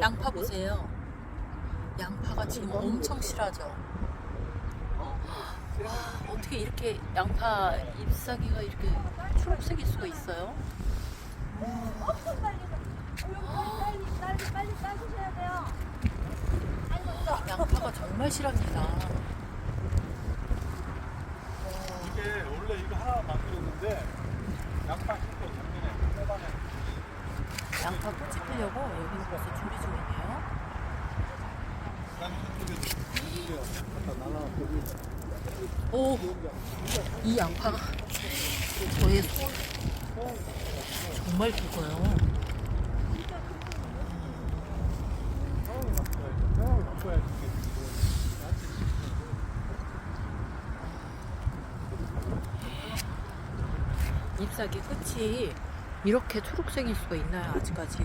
양파 보세요. 양파가 지금 엄청 실하죠. 와, 어떻게 이렇게 양파 잎사귀가 이렇게 초록색일 수가 있어요? 엄청 빨리 빨리 빨리 빨리 따주셔야 돼요. 양파가 정말 실합니다. 이게 원래 이거 하나 만들었는데 양파 심고 작년에 초반에 양파 꽃이 피려고 여기는 벌써 준비 중이네요. 난 이쪽에 이게 갖다 날라왔거든. 오, 이 양파가 저의 손 정말 바꿔야지. 잎사귀 끝이 이렇게 초록색일 수가 있나요, 아직까지?